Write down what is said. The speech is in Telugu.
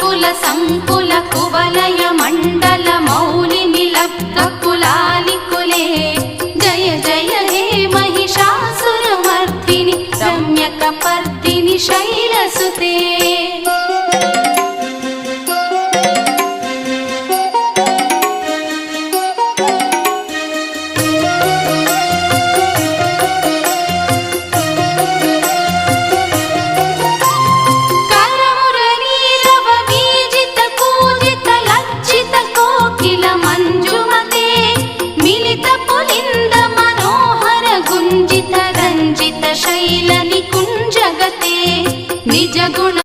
కుల సంకుల కువలయ మండల మౌలిమి లబ్ధ కులాలి కులే జయ జయ హే మహిషాసురమర్దిని రమ్యక పర్దిని శైలసుతే. पुलिन्द मनोहर गुञ्जित रञ्जित शैलनिकुञ्जगते निजगुण